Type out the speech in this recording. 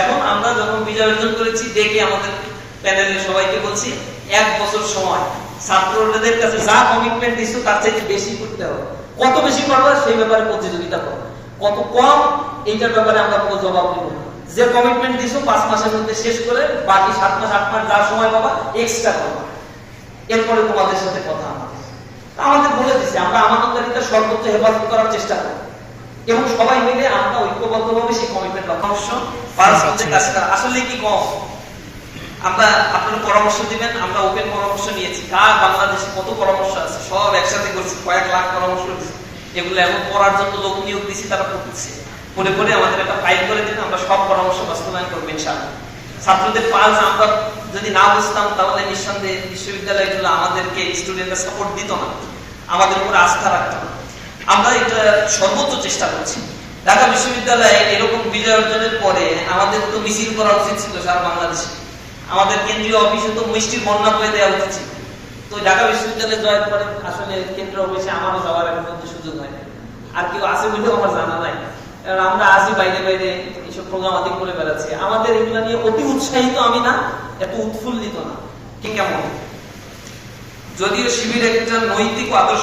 এখন আমরা যখন বিজয় অর্জন করেছি ডেকে আমাদের প্যানেলের সবাইকে বলছি, এক বছর সময় ছাত্রদের কাছে যা কমিটমেন্ট দিচ্ছ তার চাইতে বেশি করতে হবে। কত বেশি করবে সেই ব্যাপারে প্রতিযোগিতা করো। কত কম, এইটার ব্যাপারে আমরা কোনো জবাব দিব যে কমিটমেন্ট দিছো পাঁচ মাসের মধ্যে শেষ করে, বাকি সাত মাস, আট মাস যা সময় পাবা এক্সট্রা করবা। এরপরে তোমাদের সাথে কথা আমাদের আমাদের বলে দিচ্ছে আমরা আমানতকারীদের সর্বোচ্চ হেফাজত করার চেষ্টা করি এবং সবাই মিলে আমরা ঐক্যবদ্ধভাবে সেই কমিটমেন্ট পালস করতে আসলে কি কম? আমরা আপনারা পরামর্শ দিবেন আমরা ওপেন পরামর্শ নিয়েছি। কার বাংলাদেশে কত পরামর্শ আছে? সব একসাথে করছি কয়েক লাখ পরামর্শ দিচ্ছি এগুলো এমন পড়ার জন্য লোক নিয়োগ দিছি তারা পড়তেছে পড়ে পড়ে আমাদের একটা ফাইল করে দিন আমরা সব পরামর্শ বাস্তবায়ন করব ইনশাআল্লাহ। ছাত্রদের পালস আমরা যদি না বুঝতাম তাহলে নিঃসন্দেহে বিশ্ববিদ্যালয়গুলো আমাদেরকে স্টুডেন্টরা সাপোর্ট দিত না। আমাদের উপর আস্থা রাখতো না। আমরা এটা সর্বোচ্চ চেষ্টা করছি। ঢাকা বিশ্ববিদ্যালয়ে এরকম বিজয় অর্জনের পরে আমাদের তো মিছিল করা উচিত ছিল সারা বাংলাদেশে। আমাদের কেন্দ্রীয় অফিসে তো মিষ্টির বন্যা করে দেওয়া উচিত ছিল। তো ঢাকা বিশ্ববিদ্যালয়ে জয়ের পরে আসলে কেন্দ্রীয় অফিসে আমারও যাওয়ার এখন পর্যন্ত সুযোগ হয় আর কেউ আছে বলেও আমার জানা নাই। কারণ আমরা আছি বাইরে বাইরে এইসব প্রোগ্রাম আদি করে বেড়াচ্ছি। আমাদের এগুলো নিয়ে অতি উৎসাহিত আমি না, এত উৎফুল্লিত না। কি কেমন? যদিও শিবির একটা নৈতিক আদর্শ